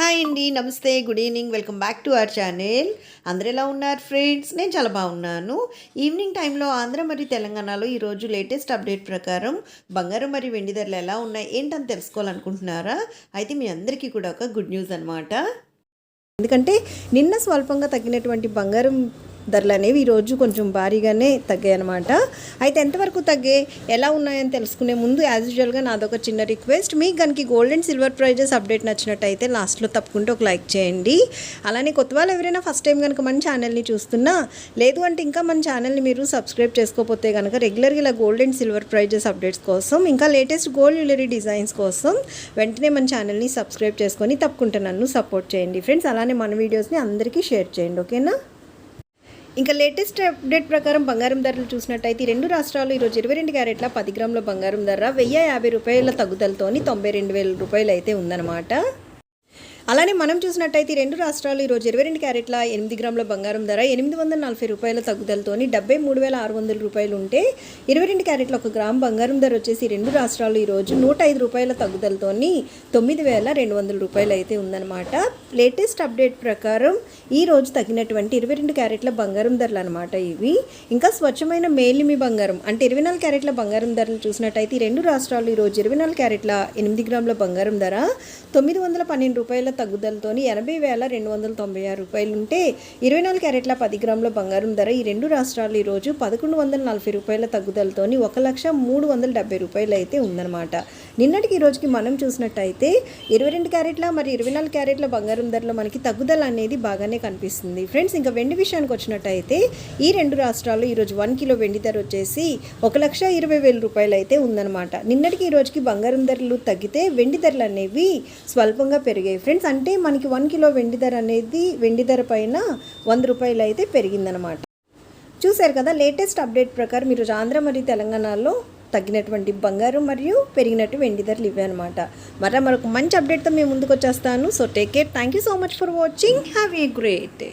Hi అండి నమస్తే good evening welcome back to our channel. అందరు ఎలా ఉన్నారు ఫ్రెండ్స్? నేను చాలా బాగున్నాను. ఈవినింగ్ టైంలో ఆంధ్ర మరియు తెలంగాణలో ఈరోజు లేటెస్ట్ అప్డేట్ ప్రకారం బంగారం మరియు వెండి ధరలు ఎలా ఉన్నాయి ఏంటని తెలుసుకోవాలనుకుంటున్నారా? అయితే మీ అందరికీ కూడా ఒక గుడ్ న్యూస్ అనమాట ఎందుకంటే నిన్న స్వల్పంగా తగ్గినటువంటి బంగారం ధరలు అనేవి ఈరోజు కొంచెం భారీగానే తగ్గాయి అనమాట అయితే ఎంతవరకు తగ్గాయి ఎలా ఉన్నాయని తెలుసుకునే ముందు యాజ్ యూజువల్గా నాదొక చిన్న రిక్వెస్ట్ మీకు కనుక gold and silver prices update నచ్చినట్టయితే లాస్ట్లో తప్పకుండా ఒక లైక్ చేయండి. అలానే కొత్త వాళ్ళు ఎవరైనా ఫస్ట్ టైం కనుక మన ఛానల్ని చూస్తున్నా లేదు అంటే ఇంకా మన ఛానల్ని మీరు సబ్స్క్రైబ్ చేసుకోకపోతే కనుక రెగ్యులర్గా ఇలా gold and silver prices updates కోసం ఇంకా లేటెస్ట్ గోల్డ్ జ్యువెలరీ డిజైన్స్ కోసం వెంటనే మన ఛానల్ని సబ్స్క్రైబ్ చేసుకొని తప్పకుండా నన్ను సపోర్ట్ చేయండి. ఫ్రెండ్స్ అలానే మన వీడియోస్ని అందరికీ షేర్ చేయండి ఓకేనా ఇంకా లేటెస్ట్ అప్డేట్ ప్రకారం బంగారం ధరలు చూసినట్టయితే రెండు రాష్ట్రాలు ఈరోజు ఇరవై రెండు క్యారెట్ల పది గ్రాముల బంగారం ధర వెయ్యి యాభై రూపాయల తగ్గుదలతోని తొంభై రెండు వేల రూపాయలు అయితే ఉందన్నమాట. అలానే మనం చూసినట్టయితే రెండు రాష్ట్రాలు ఈరోజు ఇరవై రెండు క్యారెట్ల ఎనిమిది గ్రాముల బంగారం ధర ఎనిమిది వందల నలభై రూపాయల తగ్గుదలతోని డెబ్బై మూడు వేల ఆరు వందల రూపాయలు ఉంటే ఇరవై రెండు క్యారెట్ల ఒక గ్రామ్ బంగారం ధర వచ్చేసి రెండు రాష్ట్రాలు ఈరోజు నూట ఐదు రూపాయల తగ్గుదలతోని తొమ్మిది వేల రెండు వందల రూపాయలు అయితే ఉందన్నమాట. లేటెస్ట్ అప్డేట్ ప్రకారం ఈ రోజు తగినటువంటి ఇరవై రెండు క్యారెట్ల బంగారం ధరలు అనమాట ఇవి. ఇంకా స్వచ్ఛమైన మేలిమి బంగారం అంటే ఇరవై నాలుగు క్యారెట్ల బంగారం ధరలు చూసినట్టయితే ఈ రెండు రాష్ట్రాలు ఈరోజు ఇరవై నాలుగు క్యారెట్ల ఎనిమిది గ్రాముల బంగారం ధర తొమ్మిది వందల పన్నెండు రూపాయల తగ్గుదలతోని ఎనభై వేల రెండు వందల తొంభై ఆరు రూపాయలు ఉంటే ఇరవై నాలుగు క్యారెట్ల పది గ్రాముల బంగారం ధర ఈ రెండు రాష్ట్రాలు ఈరోజు పదకొండు వందల నలభై రూపాయల తగ్గుదలతోని ఒక లక్ష మూడు వందల డెబ్బై రూపాయలు అయితే ఉందన్నమాట. నిన్నటికి ఈ రోజుకి మనం చూసినట్టయితే ఇరవై రెండు క్యారెట్ల మరి ఇరవై నాలుగు క్యారెట్ల బంగారం ధరలో మనకి తగ్గుదల అనేది బాగానే కనిపిస్తుంది. ఫ్రెండ్స్ ఇంకా వెండి విషయానికి వచ్చినట్టయితే ఈ రెండు రాష్ట్రాల్లో ఈరోజు వన్ కిలో వెండి ధర వచ్చేసి ఒక లక్ష ఇరవై వేల రూపాయలు అయితే ఉందన్నమాట. నిన్నటికి ఈ రోజుకి బంగారం ధరలు తగ్గితే వెండి ధరలు అనేవి స్వల్పంగా పెరిగాయి. ఫ్రెండ్స్ అంటే మనకి వన్ కిలో వెండి ధర అనేది వెండి ధర పైన వంద రూపాయలు అయితే పెరిగిందనమాట చూశారు కదా లేటెస్ట్ అప్డేట్ ప్రకారం మీరు ఆంధ్ర మరియు తెలంగాణలో తగ్గినటువంటి బంగారం మరియు పెరిగినట్టు వెండి ధరలు ఇవే అనమాట మరలా మరొక మంచి అప్డేట్తో మేము ముందుకు వచ్చేస్తాను. So take care thank you so much for watching have a great day